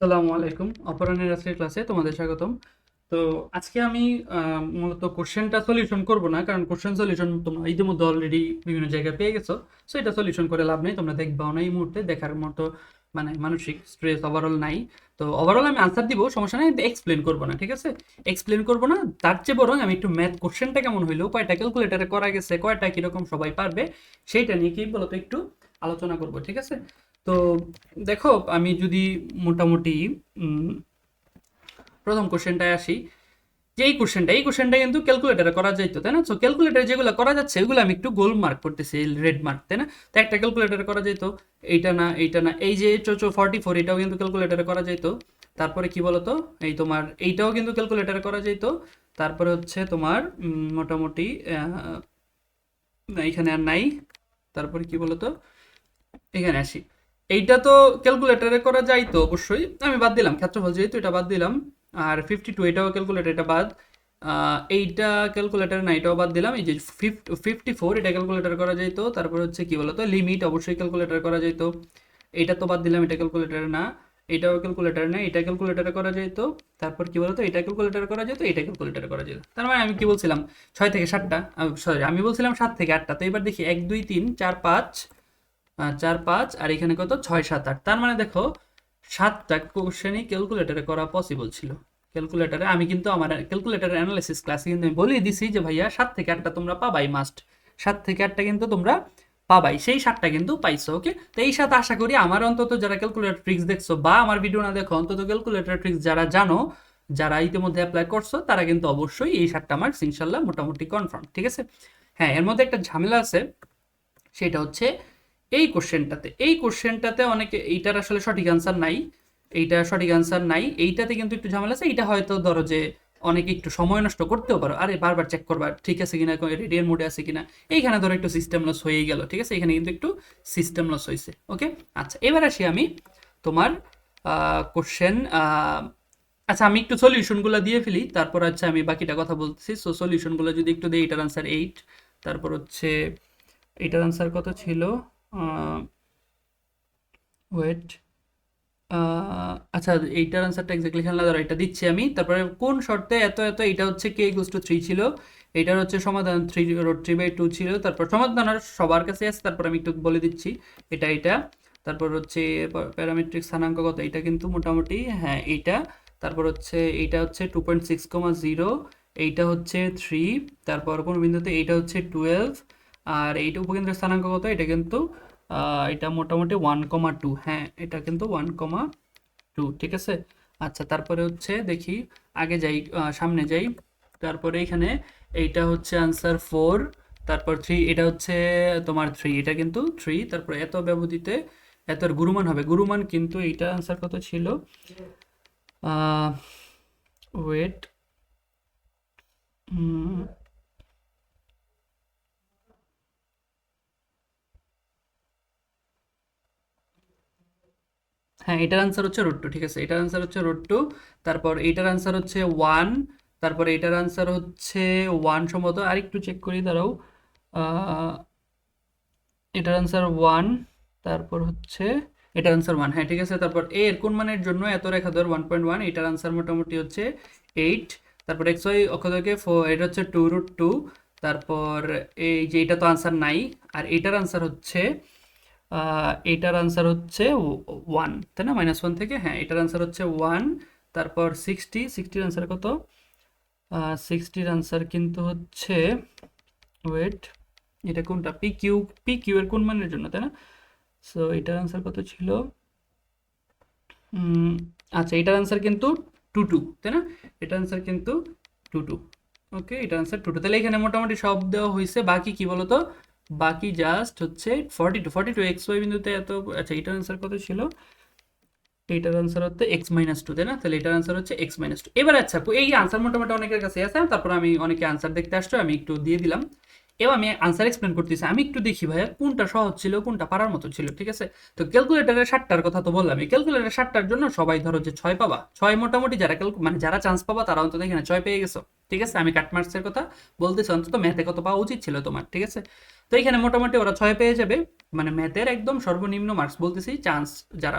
আসসালামু আলাইকুম। অপরাহ্নের আজকের ক্লাসে তোমাদের স্বাগতম। তো আজকে আমি মূলত কোশ্চেনটা সলিউশন করব না, কারণ কোশ্চেন সলিউশন তোমরা ইতিমধ্যে অলরেডি বিভিন্ন জায়গায় পেয়ে গেছো। সো এটা সলিউশন করে লাভ নেই, তোমরা দেখবাও না এই মুহূর্তে, দেখার মতো মানে মানসিক স্ট্রেস ওভারঅল নাই। তো ওভারঅল আমি আনসার দিব, সমস্যা নাই এক্সপ্লেন করব না, ঠিক আছে? এক্সপ্লেন করব না, তার চেয়ে বরং আমি একটু ম্যাথ কোশ্চেনটা কেমন হইল, কয়টা ক্যালকুলেটারে করা গেছে, কয়টা কীরকম সবাই পারবে, সেইটা নিয়ে কি বলতো একটু আলোচনা করব, ঠিক আছে? তো দেখো, আমি যদি মোটামুটি প্রথম কোশ্চেনটায় আসি। যে এই কোশ্চেনটা এই কোশ্চেনটা কিন্তু ক্যালকুলেটারে করা যাইতো, তাই না? সো ক্যালকুলেটারে যেগুলো করা যাচ্ছে ওগুলো আমি একটু গোল মার্ক করতেছি রেড মার্ক তাই না? তো একটা ক্যালকুলেটারে করা যেত এইটা না এইটা না, এই যে চোচো ফর্টি ফোর এটাও কিন্তু ক্যালকুলেটারে করা যেত তারপরে কি বলতো? এই তোমার, এইটাও কিন্তু ক্যালকুলেটারে করা যেত তারপরে হচ্ছে তোমার মোটামুটি এখানে আর নাই। তারপরে কি বলতো? এখানে আসি। এইটা তো ক্যালকুলেটরে করা যায় তো অবশ্যই। আমি বাদ দিলাম, ক্ষেত্রফল যেহেতু এটা বাদ দিলাম, আর ফিফটি টু এটাও ক্যালকুলেটর এটা বাদ। এইটা ক্যালকুলেটর না এটাও বাদ দিলাম। এই যে ফিফটি ফোর এটা ক্যালকুলেটর করা যাইতো তারপর হচ্ছে কি বলতো? লিমিট অবশ্যই ক্যালকুলেটর করা যাইতো এটা তো বাদ দিলাম, এটা ক্যালকুলেটর না। এটাও ক্যালকুলেটর না এটা ক্যালকুলেটরে করা যেত তারপর কি বলতো? এটা ক্যালকুলেটার করা যেত এটা ক্যালকুলেটর করা যেত তার মানে আমি কি বলছিলাম? ছয় থেকে সাতটা সরি আমি বলছিলাম সাত থেকে আটটা। তো এবার দেখি, এক, দুই, তিন, চার, পাঁচ চার, পাঁচ, আর এখানে কত? ছয়, সাত, আট। তার মানে দেখো, সাতটা কোশ্চেনই ক্যালকুলেটারে করা পসিবল ছিল। ক্যালকুলেটারে আমি কিন্তু আমার ক্যালকুলেটারের অ্যানালাইসিস ক্লাসে কিন্তু আমি বলেই দিছি যে, ভাইয়া, সাত থেকে আটটা তোমরা পাবাই মাস্ট সাত থেকে আটটা কিন্তু তোমরা পাবাই। সেই সাতটা কিন্তু পাইছো ওকে তো এই সাথে আশা করি আমার অন্তত যারা ক্যালকুলেটর ট্রিক্স দেখছ বা আমার ভিডিও না দেখো, অন্তত ক্যালকুলেটর ট্রিক্স যারা জানো, যারা ইতিমধ্যে অ্যাপ্লাই করছ, তারা কিন্তু অবশ্যই এই সাতটা মার্কস ইনশাল্লাহ মোটামুটি কনফার্ম ঠিক আছে? হ্যাঁ এর মধ্যে একটা ঝামেলা আছে। সেটা হচ্ছে এই কোশ্চেনটাতে এই কোশ্চেনটাতে অনেকে, এইটার আসলে সঠিক আনসার নাই, এইটা সঠিক আনসার নাই, এইটাতে কিন্তু একটু ঝামেলা আছে, এইটা হয়তো ধরো যে অনেকে একটু সময় নষ্ট করতেও পারো, আরে বারবার চেক করবা, ঠিক আছে কিনা রেডিয়ার মোডে আছে কিনা, এইখানে ধরো একটু সিস্টেম লস হয়ে গেল, ঠিক আছে এখানে কিন্তু একটু সিস্টেম লস হয়েছে ওকে আচ্ছা এবার আসি আমি তোমার কোশ্চেন আচ্ছা আমি একটু সলিউশনগুলো দিয়ে ফেলি, তারপর আচ্ছা আমি বাকিটা কথা বলছি সো সলিউশনগুলো যদি একটু দিই, এটার আনসার এইট তারপর হচ্ছে, এটার আনসার কত ছিল? ওয়েট আচ্ছা এইটার আনসারটা এক্স্যাক্টলি খেলা ধরো এটা দিচ্ছি আমি। তারপরে কোন শর্তে এত এত এটা হচ্ছে কে ইকুয়ালস টু থ্রি ছিল? এটার হচ্ছে সমাধান three root three by two ছিল। তারপর সমাধান আর সবার কাছে আছে, তারপর আমি একটু বলে দিচ্ছি। এটা এটা তারপর হচ্ছে প্যারামেট্রিক স্থানাঙ্ক কত? এটা কিন্তু মোটামুটি হ্যাঁ এইটা। তারপর হচ্ছে এইটা হচ্ছে two point six comma zero এইটা হচ্ছে থ্রি তারপর কোন বিন্দুতে? এইটা হচ্ছে টুয়েলভ আর এইটা উপকেন্দ্রের স্থানাঙ্ক কত? এটা কিন্তু এটা মোটামুটি ওয়ান কমা টু হ্যাঁ এটা কিন্তু ওয়ান কমা টু ঠিক আছে? আচ্ছা তারপরে হচ্ছে দেখি, আগে যাই সামনে যাই। তারপরে এখানে এইটা হচ্ছে আনসার ফোর তারপর থ্রি এটা হচ্ছে তোমার থ্রি এটা কিন্তু থ্রি তারপর এত ব্যবধিতে এত গুরুমান হবে। গুরুমান কিন্তু এইটা আনসার কত ছিল? ওয়েট হ্যাঁ এটার আনসার হচ্ছে রুট টু ঠিক আছে? এটার আনসার হচ্ছে রুট টু তারপর এইটার আনসার হচ্ছে ওয়ান তারপর এটার আনসার হচ্ছে ওয়ান সম্ভবত। আরেকটু চেক করি, দাঁড়াও। এটার আনসার ওয়ান তারপর হচ্ছে এটার আনসার ওয়ান হ্যাঁ ঠিক আছে? তারপর এ এর কোন মানের জন্য এত রেখা ধর ওয়ান পয়েন্ট ওয়ান এটার আনসার মোটামুটি হচ্ছে এইট তারপর এক্স ওয়াই ফোর এটা হচ্ছে টু রুট টু তারপর এই যে এটা তো আনসার নাই, আর এটার আনসার হচ্ছে এটার আনসার হচ্ছে ওয়ান তাই না? মাইনাস ওয়ান থেকে হ্যাঁ এটার আনসার হচ্ছে ওয়ান তারপর সিক্সটি সিক্সটির আনসার কত? সিক্সটির আনসার কিন্তু হচ্ছে ওয়েট এটা কোনটা? পি কিউ পি কিউ এর কোন মানের জন্য, তাই না? সো এটার আনসার কত ছিল? আচ্ছা এটার আনসার কিন্তু টু টু তাই না? এটার আনসার কিন্তু টু টু ওকে এটার আনসার টু টু তাহলে এখানে মোটামুটি সব দেওয়া হয়েছে, বাকি কি বলতো? বাকি জাস্ট হচ্ছে forty two forty two x y বিন্দুতে এত আচ্ছা এটার আনসার কত ছিল? এইটার আনসার হচ্ছে এক্স মাইনাস টু তাই না? তাহলে এটার আনসার হচ্ছে এক্স মাইনাস টু এবার আচ্ছা এই আনসার মোটামুটি অনেকের কাছে আছে, তারপর আমি অনেকে আনসার দেখতে আসছো, আমি একটু দিয়ে দিলাম। এবার আমি আনসার এক্সপ্লেন করতেছি, আমি একটু দেখি ভাইয়া, কোনটা সহজ ছিল, কোনটা পারার মতো ছিল, ঠিক আছে? তো ক্যালকুলেটারের ষাটটার কথা তো বললাম এই ক্যালকুলেটার ষাটটার জন্য সবাই ধরো যে ছয় পাবা, ছয় মোটামুটি যারা ক্যালকু মানে যারা চান্স পাবা, তারা অন্তত এখানে ছয় পেয়ে গেছো, ঠিক আছে? আমি কাট মার্কসের কথা বলতেছি, অন্তত ম্যাথে কত পাওয়া উচিত ছিল তোমার, ঠিক আছে? তো এখানে মোটামুটি ওরা ছয় পেয়ে যাবে। মানে ম্যাথের একদম সর্বনিম্ন মার্কস বলতেছি চান্স যারা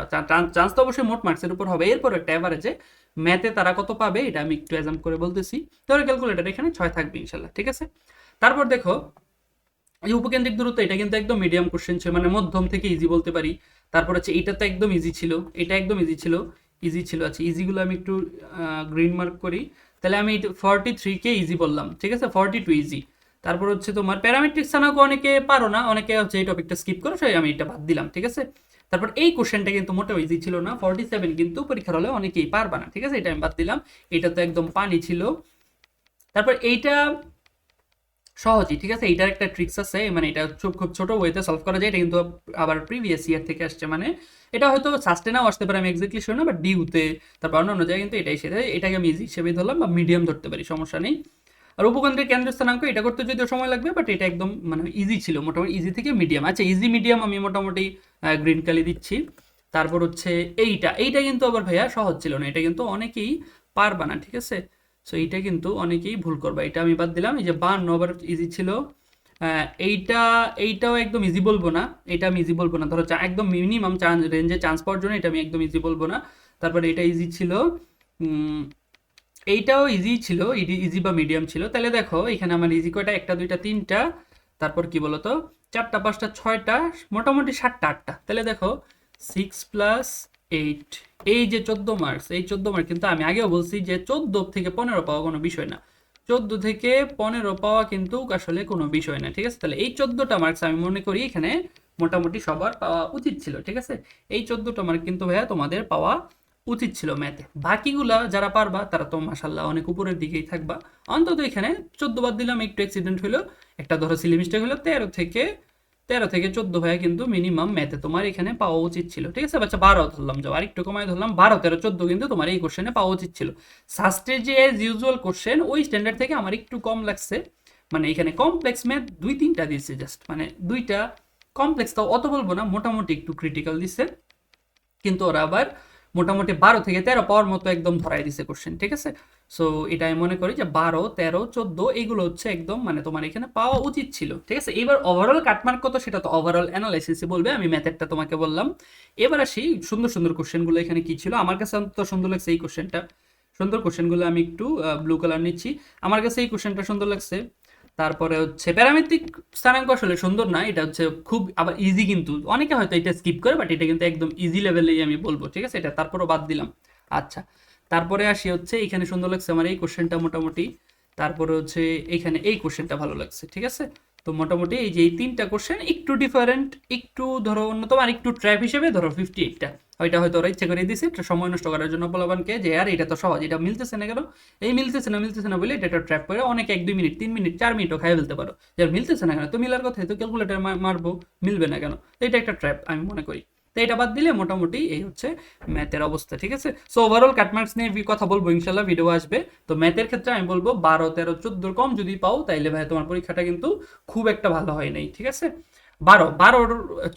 চান্স তো অবশ্যই মোট মার্কসের উপর হবে। এরপর একটা অ্যাভারেজে ম্যাথে তারা কত পাবে, এটা আমি একটু অ্যাজাম করে বলতেছি। তোর ক্যালকুলেটার এখানে ছয় থাকবে ইনশাল্লাহ, ঠিক আছে? তারপর দেখো, এই উপকেন্দ্রিক দূরত্ব, এটা কিন্তু একদম মিডিয়াম কোশ্চেন ছিল মানে মধ্যম থেকে ইজি বলতে পারি। তারপর হচ্ছে এটা তো একদম ইজি ছিল, এটা একদম ইজি ছিল ইজি ছিল। আচ্ছা ইজিগুলো আমি একটু গ্রিন মার্ক করি। তাহলে আমি ফর্টি থ্রিকে ইজি বললাম, ঠিক আছে? ফর্টি টু ইজি তারপর হচ্ছে তোমার প্যারামেট্রিক স্থানাঙ্ক অনেকে পারো না, অনেকে হচ্ছে এই টপিকটা স্কিপ করো সেই আমি এটা বাদ দিলাম, ঠিক আছে? তারপর এই কোশ্চেনটা কিন্তু মোটেও ইজি ছিল না ফর্টি সেভেন কিন্তু পরীক্ষার হলে অনেকেই পারবা না, ঠিক আছে? এটা আমি বাদ দিলাম, এটা তো একদম পানি ছিল। তারপর এইটা সহজই, ঠিক আছে? এইটার একটা ট্রিক্স আছে মানে এটা খুব খুব ছোট ওয়েতে সলভ করা যায়, এটা কিন্তু আবার প্রিভিয়াস ইয়ার থেকে আসছে মানে এটা হয়তো সাস্টেনাও আসতে পারে, আমি এক্স্যাক্টলি শিওর না বাট ডিউতে তারপর অন্য অন্য জায়গায় কিন্তু এটাই সেটা এটাকে আমি ইজি হিসেবে ধরলাম, বা মিডিয়াম ধরতে পারি, সমস্যা নেই। আর উপকেন্দ্রের কেন্দ্র স্থানাঙ্ক, এটা করতে যদিও সময় লাগবে বাট এটা একদম মানে ইজি ছিল, মোটামুটি ইজি থেকে মিডিয়াম আচ্ছা ইজি মিডিয়াম আমি মোটামুটি গ্রিন কালি দিচ্ছি। তারপর হচ্ছে এইটা এইটা কিন্তু আবার ভাইয়া সহজ ছিল না, এটা কিন্তু অনেকেই পারবা না, ঠিক আছে? সো এইটা কিন্তু অনেকেই ভুল করবা। এটা আমি বাদ দিলাম, এই যে বান্ন আবার ইজি ছিল। এইটা, এইটাও একদম ইজি বলব না, এটা আমি ইজি বলব না। ধরো একদম মিনিমাম চান্স রেঞ্জে চান্স পাওয়ার জন্য এটা আমি একদম ইজি বলব না। তারপরে এটা ইজি ছিল এইটাও ইজি ছিল ইজি বা মিডিয়াম ছিল। তাহলে দেখো, এখানে আমার ইজি কয়টা? একটা, দুইটা, তিনটা, তারপর কি বলতো? চারটা, পাঁচটা, ছয়টা, মোটামুটি সাতটা, আটটা। তাহলে দেখো সিক্স প্লাস এইট এই যে চোদ্দ মার্কস এই চোদ্দ মার্ক কিন্তু আমি আগেও বলছি যে চোদ্দ থেকে পনেরো পাওয়া কোনো বিষয় না। চোদ্দ থেকে পনেরো পাওয়া কিন্তু আসলে কোনো বিষয় না, ঠিক আছে? তাহলে এই চোদ্দোটা মার্কস আমি মনে করি এখানে মোটামুটি সবার পাওয়া উচিত ছিল, ঠিক আছে? এই চোদ্দোটা মার্ক কিন্তু ভাইয়া তোমাদের পাওয়া উচিত ছিল ম্যাথে। বাকিগুলা যারা পারবা, তারা তো মাসাল্লাহ অনেক উপরের দিকেই থাকবা। অন্তত এখানে চোদ্দ বাদ দিলাম, একটু অ্যাক্সিডেন্ট হলো একটা ধরো সিলি মিস্টেক হলো তেরো থেকে তেরো থেকে চোদ্দ ভাইয়া কিন্তু মিনিমাম ম্যাথে তোমার এখানে পাওয়া উচিত ছিল। ঠিক আছে? বাচ্চা বারো ধরলাম যাও। আরেকটু কমায় ধরলাম। বারো, তেরো, চোদ্দ কিন্তু তোমার এই কোশ্চেনে পাওয়া উচিত ছিল। সাস্টের যে এজ ইউজুয়াল কোশ্চেন ওই স্ট্যান্ডার্ড থেকে আমার একটু কম লাগছে। মানে এখানে কমপ্লেক্স ম্যাথ দুই, তিনটা দিচ্ছে জাস্ট মানে দুইটা কমপ্লেক্স তাও অত বলব না, মোটামুটি একটু ক্রিটিক্যাল দিচ্ছে কিন্তু ওরা আবার মোটামুটি বারো থেকে তেরো পাওয়ার মতো একদম ধরাই দিছে কোশ্চেন ঠিক আছে? সো এটা আমি মনে করি যে বারো, তেরো, চোদ্দ এগুলো হচ্ছে একদম মানে তোমার এখানে পাওয়া উচিত ছিল, ঠিক আছে? এবার ওভারঅল কাটমার্ক কত সেটা তো ওভারঅল অ্যানালাইসিসে বলবে, আমি ম্যাথেরটা তোমাকে বললাম। এবার আসি সুন্দর সুন্দর কোশ্চেনগুলো এখানে কি ছিল? আমার কাছে অন্তত সুন্দর লাগছে এই কোশ্চেনটা সুন্দর কোশ্চেনগুলো আমি একটু ব্লু কালার নিচ্ছি। আমার কাছে এই কোশ্চেনটা সুন্দর লাগছে। তারপরে হচ্ছে প্যারামেট্রিক স্থানাঙ্ক আসলে সুন্দর না, এটা হচ্ছে খুব আবার ইজি কিন্তু, অনেকে হয়তো এটা স্কিপ করে বাট এটা কিন্তু একদম ইজি লেভেলেই আমি বলব, ঠিক আছে? এটা তারপরও বাদ দিলাম। আচ্ছা তারপরে আসি হচ্ছে, এখানে সুন্দর লাগছে আমার এই কোশ্চেনটা মোটামুটি, তারপরে হচ্ছে এখানে এই কোশ্চেনটা ভালো লাগছে, ঠিক আছে? তো মোটামুটি এই যে এই তিনটা কোশ্চেন একটু ডিফারেন্ট একটু ধরো অন্যতম আর একটু ট্র্যাপ হিসেবে ধরো ফিফটি এইটটা ওইটা হয়তো ওরা ইচ্ছা করে একটা সময় নষ্ট করার জন্য বলবানকে যে, আর, এটা তো সহজ, এটা মিলতেছে না কেন? এই মিলতেছে না মিলতেছে না বলে এটা একটা ট্র্যাপ করে অনেক এক দুই মিনিট, তিন মিনিট, চার মিনিটও খাই ফেলতে পারো। যে আর মিলতেছে না কেন? তো মিলার কথা তো ক্যালকুলেটার মারবো, মিলবে না কেন? এটা একটা ট্র্যাপ আমি মনে করি। তো এটা বাদ দিলে মোটামুটি এই হচ্ছে ম্যাথের অবস্থা, ঠিক আছে? সো ওভারঅল কাটমার্কস নিয়ে কথা বলব, ইনশাল্লাহ ভিডিও আসবে। তো ম্যাথের ক্ষেত্রে আমি বলব বারো, তেরো, চোদ্দোর কম যদি পাও, তাইলে ভাই তোমার পরীক্ষাটা কিন্তু খুব একটা ভালো হয় নাই, ঠিক আছে? বারো বারো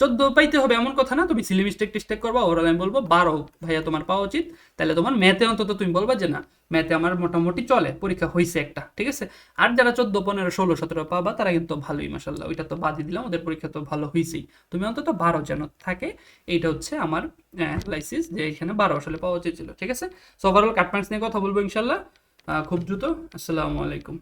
চোদ্দ পাইতে হবে এমন কথা না? তুমি সিলি মিস্টেক টিস্টেক করবা ওরাল আমি বলব, বারো ভাইয়া তোমার পাওয়া উচিত। তাহলে তোমার ম্যাথে অন্তত তুমি বলবা যে না ম্যাথে আমার মোটামুটি চলে, পরীক্ষা হয়েছে একটা, ঠিক আছে? আর যারা চোদ্দ, পনেরো, ষোলো, সতেরো পাবা, তারা কিন্তু ভালোই মাসাল্লাহ ওইটা তো বাদই দিলাম, ওদের পরীক্ষা তো ভালো হয়েছেই তুমি অন্তত বারো যেন থাকে, এইটা হচ্ছে আমার অ্যানালাইসিস যে এখানে বারো আসলে পাওয়া উচিত ছিল, ঠিক আছে? সো ওভারঅল কাটমার্কস নিয়ে কথা বলব ইনশাল্লাহ খুব দ্রুত, আসসালামু আলাইকুম।